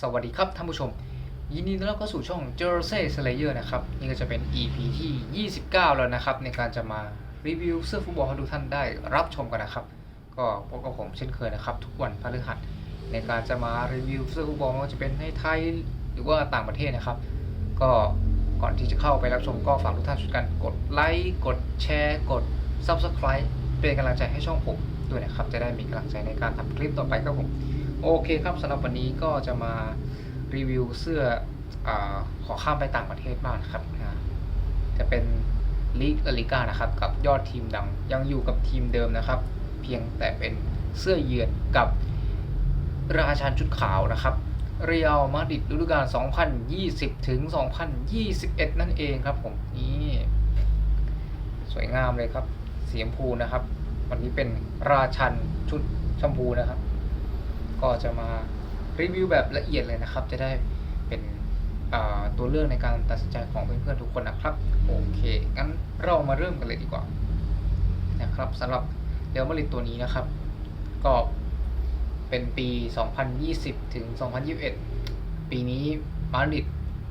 สวัสดีครับท่านผู้ชม ยินดีต้อนรับเข้าสู่ช่อง j e r s e y Slayer นะครับ นี่ก็จะเป็น EP ที่ 29 แล้วนะครับ ในการจะมารีวิวเสื้อฟุตบอลให้ทุกท่านได้รับชมกันนะครับ ก็พบกับผมเช่นเคยนะครับ ทุกวันพฤหัสในการจะมารีวิวเสื้อฟุตบอลไม่ว่าจะเป็นในไทยหรือว่าต่างประเทศนะครับ ก็ก่อนที่จะเข้าไปรับชมก็ฝากทุกท่านช่วยกันกดไลค์กดแชร์กด Subscribe เป็นกำลังใจให้ช่องผมด้วยนะครับ จะได้มีกำลังใจในการทำคลิปต่อไปครับผม โอเคครับสำหรับวันนี้ก็จะมารีวิวเสื้ออขอข้ามไปต่างประเทศบ้างครับอ่าจะเป็นลีกลาลิก้านะครับ กับยอดทีมดังยังอยู่กับทีมเดิมนะครับ เพียงแต่เป็นเสื้อเยือนกับราชันชุดขาวนะครับเรียลมาดริดฤดูกาล 2020 ถึง 2021 นั่นเองครับผมนี่สวยงามเลยครับสีชมพูนะครับ วันนี้เป็นราชันชุดชมพูนะครับ ก็จะมารีวิวแบบละเอียดเลยนะครับ จะได้เป็นตัวเลือกในการตัดสินใจของเพื่อนๆทุกคนนะครับโอเคงั้นเรามาเริ่มกันเลยดีกว่านะครับสำหรับเรอัลมาริดตัวนี้นะครับ ก็เป็นปี 2020 ถึง 2021 ปีนี้มาดริด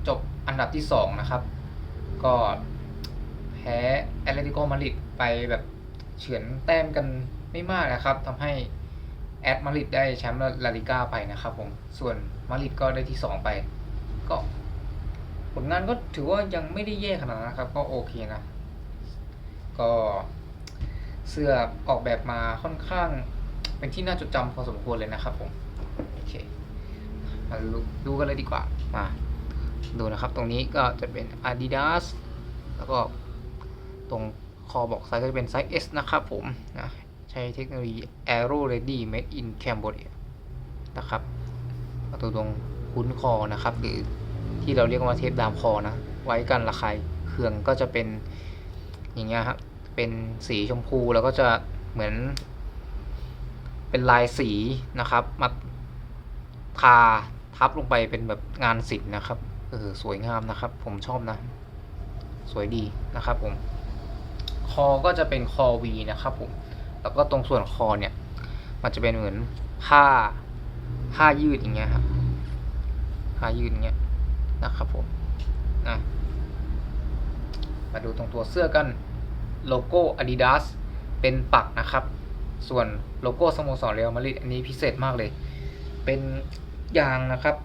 จบอันดับที่ 2 นะครับ ก็แพ้แอตเลติโกมาดริดไปแบบเฉือนแต้มกันไม่มากนะครับทำให้ แอดมาริดได้แชมป์ลาลิก้าไปนะครับผม ส่วนมาริดก็ได้ที่ 2 ไป ก็ ผลงานก็ถือว่ายังไม่ได้แย่ขนาดนั้นนะครับ ก็โอเคนะ ก็เสื้อออกแบบมาค่อนข้างเป็นที่น่าจดจำพอสมควรเลยนะครับผม โอเค มาดูดูกันเลยดีกว่า มาดูนะครับตรงนี้ก็จะเป็น Adidas แล้วก็ตรงคอบอกไซส์ก็จะเป็นไซส์ S นะครับผมนะ ใช้เทคโนโลยี Aero Ready Made in Cambodia นะครับประตูตรงคุ้นคอนะครับ หรือที่เราเรียกว่าเทปดามคอนะ ไว้กันระคายเคืองก็จะเป็นอย่างเงี้ยครับ เป็นสีชมพูแล้วก็จะเหมือน เป็นลายสีนะครับมาทาทับลงไปเป็นแบบงานศิลป์นะครับ เออสวยงามนะครับ ผมชอบนะ สวยดีนะครับผม คอก็จะเป็นคอ V นะครับผม แล้วก็ตรงส่วนคอเนี่ย มันจะเป็นเหมือนผ้าผ้ายืดอย่างเงี้ยครับผ้ายืดอย่างเงี้ยนะครับผมนะมาดูตรงตัวเสื้อกันโลโก้ Adidas เป็นปักนะครับ ส่วนโลโก้สโมสรเรอัลมาดริดอันนี้พิเศษมากเลย เป็นยางนะครับ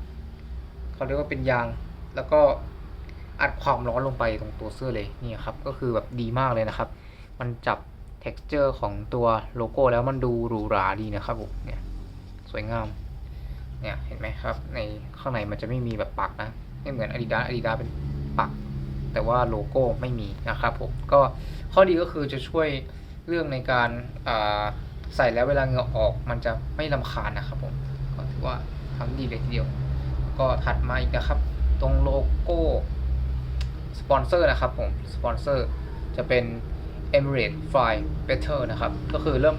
เขาเรียกว่าเป็นยางแล้วก็อัดความร้อนลงไปตรงตัวเสื้อเลยนี่ครับ ก็คือแบบดีมากเลยนะครับ มันจับ texture ของตัวโลโก้แล้วมันดูหรูหราดีนะครับผมเนี่ยสวยงามเนี่ยเห็นไหมครับ ในข้างในมันจะไม่มีแบบปักนะไม่เหมือน Adidas Adidas เป็นปัก แต่ว่าโลโก้ไม่มีนะครับผมก็ข้อดีก็คือจะช่วยเรื่องในการาใส่แล้วเวลาเหงื่อออกมันจะไม่ลำคาญนะครับผมก็ถือว่าทำดีเลยทีเดียว ก็ถัดมาอีกนะครับ ตรงโลโก้สปอนเซอร์นะครับผมสปอนเซอร์จะเป็น Emirates Fly Better นะครับ ก็คือเริ่ม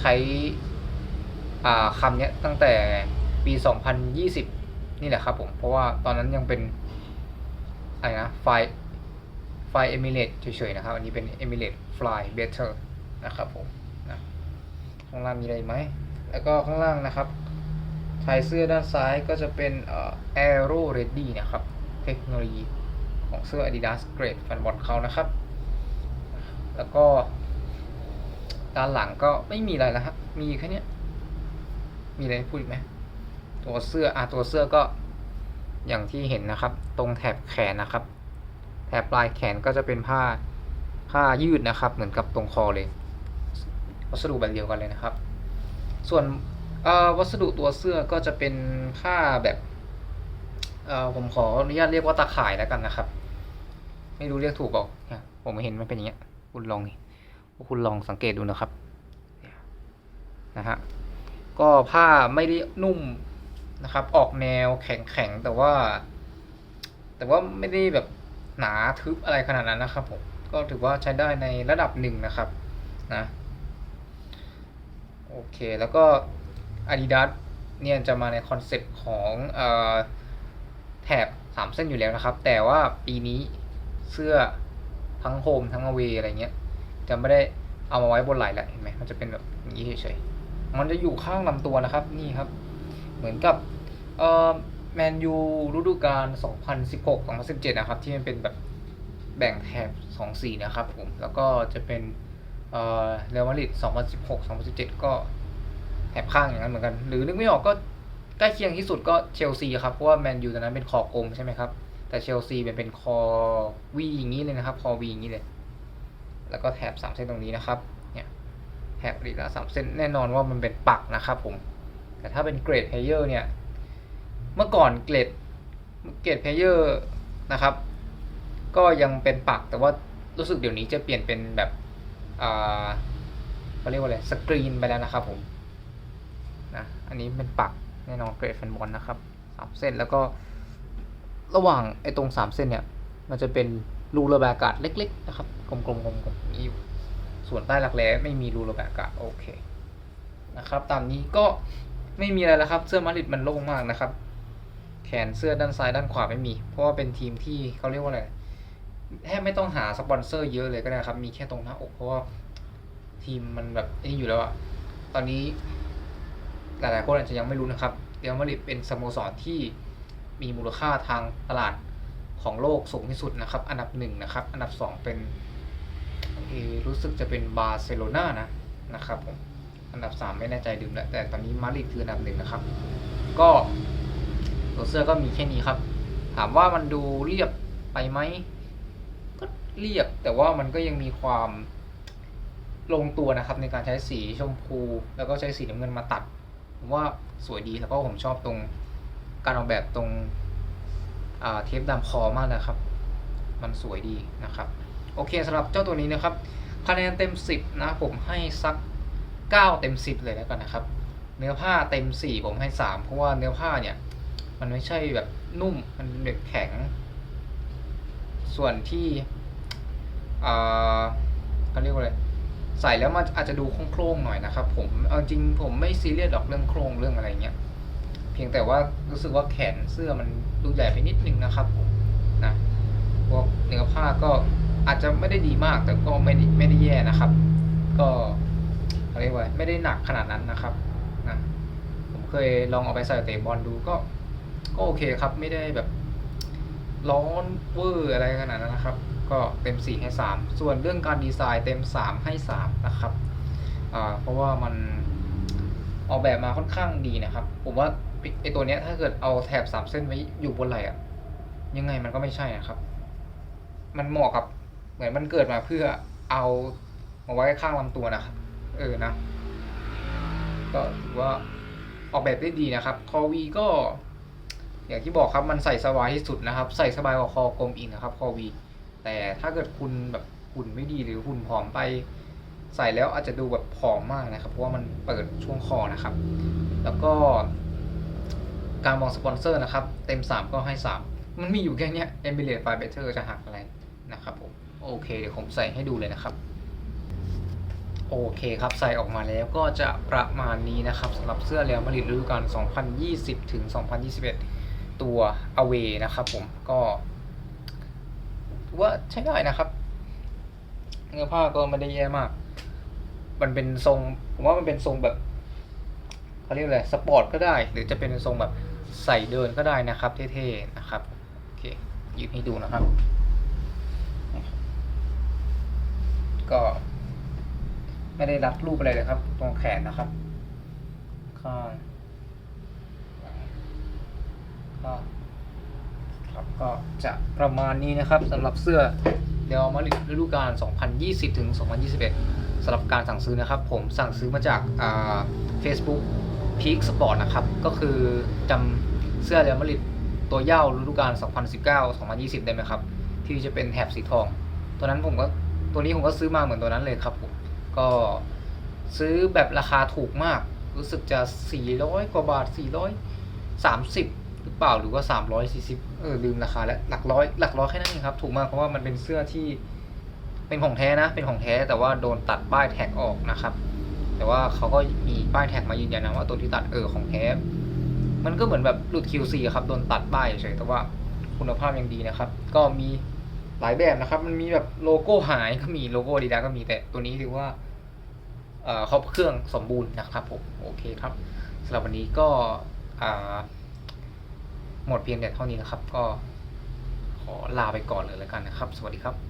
ใช้คำนี้ตั้งแต่ปี 2020 นี่แหละครับผม เพราะว่าตอนนั้นยังเป็นอะไรนะ Fly Fly Emirates เฉยๆนะครับ อันนี้เป็น Emirates Fly Better นะครับผมนะข้างล่างมีอะไรไหม แล้วก็ข้างล่างนะครับชายเสื้อด้านซ้ายก็จะเป็นเอ่อ Aero Ready นะครับ เทคโนโลยีของเสื้อ Adidas เกรดแฟนบอลเขานะครับ แล้วก็ ด้านหลังก็ไม่มีอะไรแล้วครับ มีแค่นี้มีอะไรพูดอีกไหมตัวเสื้ออะตัวเสื้อก็อย่างที่เห็นนะครับ ตรงแถบแขนนะครับ แถบปลายแขนก็จะเป็นผ้าผ้ายืดนะครับ เหมือนกับตรงคอเลย วัสดุแบบเดียวกันเลยนะครับ ส่วนวัสดุตัวเสื้อก็จะเป็นผ้าแบบเอ่อผมขออนุญาตเรียกว่าตาข่ายแล้วกันนะครับ ไม่รู้เรียกถูกเปล่าผมเห็นมันเป็นอย่างเงี้ย คุณลองคุณลองสังเกตดูนะครับนะฮะก็ผ้าไม่ได้นุ่มนะครับ ออกแนวแข็งๆแต่ว่า แต่ว่าไม่ได้แบบหนาทึบอะไรขนาดนั้นนะครับผมก็ถือว่าใช้ได้ในระดับหนึ่งนะครับนะโอเคแล้วก็ Adidas เนี่ยจะมาในคอนเซปต์ของอแถบสามเส้นอยู่แล้วนะครับ แต่ว่าปีนี้เสื้อ ทั้งโฮมทั้งอเวอะไรเงี้ย จะไม่ได้เอามาไว้บนไหล่แล้วเห็นไหมมันจะเป็นแบบอย่างนี้เฉยๆมันจะอยู่ข้างลำตัวนะครับนี่ครับ เหมือนกับเออแมนยูฤดูกาล 2016-2017 นะครับ ที่มันเป็นแบบแบ่งแถบ2สีนะครับผม แล้วก็จะเป็นเอ่อเรอัลมาดริด2016-2017 ก็แถบข้างอย่างนั้นเหมือนกัน หรือนึกไม่ออกก็ใกล้เคียงที่สุดก็เชลซีครับ เพราะว่าแมนยูตอนนั้นเป็นคอกลมใช่ไหมครับ แต่เชลซีเป็นเป็นคอวีอย่างนี้เลยนะครับ คอวีอย่างนี้เลย แล้วก็แถบสามเส้นตรงนี้นะครับ เนี่ย แถบรีละสามเส้นแน่นอนว่ามันเป็นปักนะครับผม แต่ถ้าเป็นเกรดเพลเยอร์เนี่ย เมื่อก่อนเกรด เกรดเพลเยอร์นะครับ ก็ยังเป็นปักแต่ว่ารู้สึกเดี๋ยวนี้จะเปลี่ยนเป็นแบบอ่าเขาเรียกว่าอะไร สกรีนไปแล้วนะครับผม นะ อันนี้เป็นปักแน่นอนเกรดแฟนบอลนะครับสามเส้นแล้วก็ ระหว่างไอ้ตรงสามเส้นเนี่ย มันจะเป็นรูระบายอากาศเล็ก ๆ นะครับ กลมๆกลมๆนี้อยู่ส่วนใต้รักแร้ไม่มีรูระบายอากาศโอเคนะครับ ตามนี้ก็ไม่มีอะไรแล้วครับ เสื้อมาริดมันโล่งมากนะครับ แขนเสื้อด้านซ้ายด้านขวาไม่มี เพราะว่าเป็นทีมที่เขาเรียกว่าอะไรแทบไม่ต้องหาสปอนเซอร์เยอะเลยก็ได้ครับ มีแค่ตรงหน้าอกเพราะว่าทีมมันแบบนี่อยู่แล้วอะตอนนี้หลายๆคนอาจจะยังไม่รู้นะครับเรอัลมาดริดเป็นสโมสรที่ มีมูลค่าทางตลาดของโลกสูงที่สุดนะครับ อันดับหนึ่งนะครับ อันดับสองเป็นรู้สึกจะเป็นบาร์เซโลนานะนะครับผมอันดับสามไม่แน่ใจลืมแล้วแต่ตอนนี้มาดริดคืออันดับหนึ่งนะครับ ก็ตัวเสื้อก็มีแค่นี้ครับ ถามว่ามันดูเรียบไปไหมก็เรียบแต่ว่ามันก็ยังมีความลงตัวนะครับ ในการใช้สีชมพู แล้วก็ใช้สีน้ำเงินมาตัดผมว่าสวยดีแล้วก็ผมชอบตรง การออกแบบตรงเทปดำคอมากนะครับ มันสวยดีนะครับ โอเคสำหรับเจ้าตัวนี้นะครับคะแนนเต็ม 10 นะผมให้สัก 9 เต็ม 10 เลยแล้วกันนะครับ เนื้อผ้าเต็ม 4 ผมให้ 3 เพราะว่าเนื้อผ้าเนี่ย มันไม่ใช่แบบนุ่มมันเป็นแบบแข็ง ส่วนที่เขาเรียกว่าอะไรใส่แล้วมันอาจจะดูโคร่งๆหน่อยนะครับ ผมเอาจริงผมไม่ซีเรียสหรอกเรื่องโครงเรื่องอะไรเงี้ย เพียงแต่ว่ารู้สึกว่าแขนเสื้อมันดูใหญ่ไปนิดนึงนะครับผมนะพวกเนื้อผ้าก็อาจจะไม่ได้ดีมากแต่ก็ไม่ไม่ได้แย่นะครับ ก็เขาเรียกว่าไม่ได้หนักขนาดนั้นนะครับนะผมเคยลองเอาไปใส่เตะบอลดูก็ ก็โอเคครับไม่ได้แบบร้อนเวอร์อะไรขนาดนั้นนะครับ ก็เต็ม 4 ให้ 3 ส่วนเรื่องการดีไซน์เต็ม 3 ให้ 3 นะครับอ่าเพราะว่ามันออกแบบมาค่อนข้างดีนะครับ ผมว่า ไอตัวเนี้ยถ้าเกิดเอาแถบ3เส้นไว้อยู่บนไหล่อะยังไงมันก็ไม่ใช่นะครับ มันเหมาะกับเหมือนมันเกิดมาเพื่อเอามาไว้ข้างลำตัวนะครับ เออนะ ก็ถือว่าออกแบบได้ดีนะครับ คอวีก็ อย่างที่บอกครับมันใส่สบายที่สุดนะครับ ใส่สบายกว่าคอกลมอีกนะครับ คอวี แต่ถ้าเกิดคุณแบบหุ่นไม่ดีหรือหุ่นผอมไป ใส่แล้วอาจจะดูแบบผอมมากนะครับ เพราะว่ามันเปิดช่วงคอนะครับ แล้วก็ การมองสปอนเซอร์นะครับ เต็ม 3 ก็ให้ 3 มันมีอยู่แค่เนี้เอมิเลียไฟเบเตอร์จะหักอะไรนะครับผมโอเค เดี๋ยวผมใส่ให้ดูเลยนะครับ โอเคครับใส่ออกมาแล้วก็จะประมาณนี้นะครับสำหรับเสื้อเรอัลมาดริดฤดูกาล2020 ถึง 2021 ตัว Away นะครับผมก็ว่าใช้ได้นะครับ เนื้อผ้าก็ไม่ได้แย่มาก มันเป็นทรง ผมว่ามันเป็นทรงแบบเขาเรียกอะไรสปอร์ตก็ได้ หรือจะเป็นทรงแบบ ใส่เดินก็ได้นะครับเท่ๆนะครับโอเคยืดให้ดูนะครับ ก็ไม่ได้รัดรูปอะไรเลยครับ ตรงแขนนะครับข้างข้างครับก็จะประมาณนี้นะครับสำหรับเสื้อเดลมาริฤดูกาล 2020 ถึง 2021สำหรับการสั่งซื้อนะครับ ผมสั่งซื้อมาจากเฟซบุ๊ก อ่า Facebook Peak Sport นะครับ ก็คือจำเสื้อเรอัลมาดริดตัวเย่าฤดูกาล 2019-2020 ได้ไหมครับ ที่จะเป็นแถบสีทอง ตัวนั้นผมก็ตัวนี้ผมก็ซื้อมาเหมือนตัวนั้นเลยครับผมก็ซื้อแบบราคาถูกมาก รู้สึกจะ 400 กว่าบาท 430 หรือเปล่าหรือว่า 340 เออลืมราคาแล้วหลักร้อยหลักร้อยแค่นั้นเองครับ ถูกมากเพราะว่ามันเป็นเสื้อที่เป็นของแท้นะ เป็นของแท้แต่ว่าโดนตัดป้ายแท็กออกนะครับ แต่ว่าเขาก็มีป้ายแท็กมายืนยันนะว่าตัวที่ตัดเออของแท้มันก็เหมือนแบบหลุด QC ครับโดนตัดป้ายเฉยแต่ว่าคุณภาพยังดีนะครับ ก็มีหลายแบบนะครับ มันมีแบบโลโก้หายก็มีโลโก้ดีดาก็มีแต่ตัวนี้ถือว่าเอ่อครบเครื่องสมบูรณ์นะครับผมโอเคครับสำหรับวันนี้ก็อ่าหมดเพียงแต่เท่านี้นะครับ ก็ขอลาไปก่อนเลยแล้วกันนะครับ สวัสดีครับ